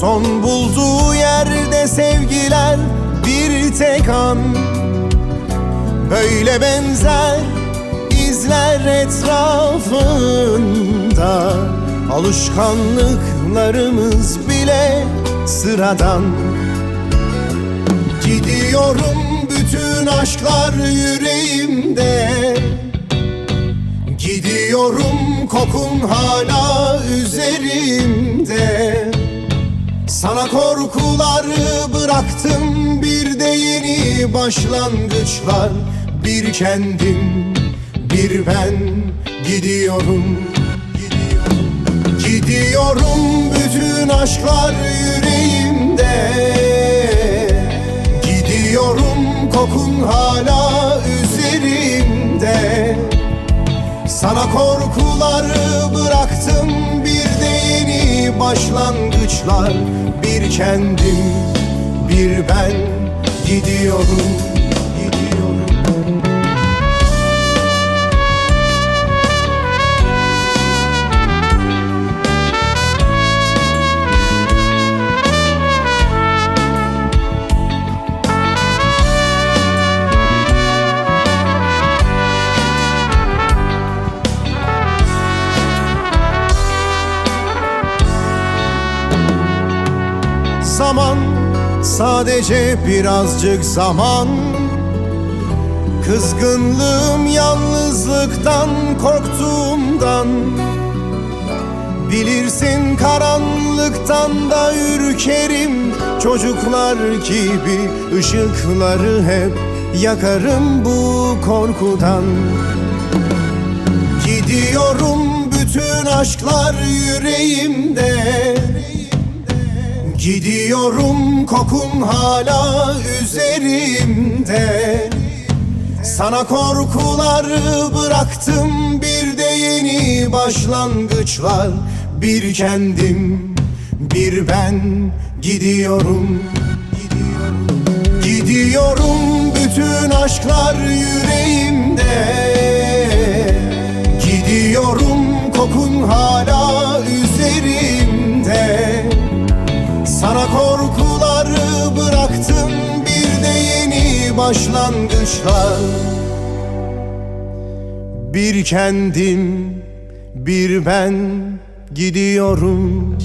Son bulduğu yerde sevgiler bir tek an. Böyle benzer izler etrafında. Alışkanlıklarımız bile sıradan. Gidiyorum bütün aşklar yüreğimde. Gidiyorum kokun hala üzerimde Sana korkuları bıraktım bir de yeni başlangıçlar. Bir kendim bir ben gidiyorum. Gidiyorum bütün aşklar yüreğimde. Gidiyorum kokun hala üzerimde. Sana korkuları bıraktım bir yeni başlangıçlar. Bir kendim bir ben gidiyorum Zaman sadece birazcık zaman. Kızgınlığım yalnızlıktan korktuğumdan. Bilirsin karanlıktan da ürkerim. Çocuklar gibi ışıkları hep yakarım bu korkudan. Gidiyorum bütün aşklar yüreğimde Gidiyorum kokun hala üzerimde Sana korkuları bıraktım bir de yeni başlangıçlar Bir kendim bir ben gidiyorum. Gidiyorum bütün aşklar yüreğimde. Gidiyorum kokun hala başlangıçlar. Bir kendim bir ben gidiyorum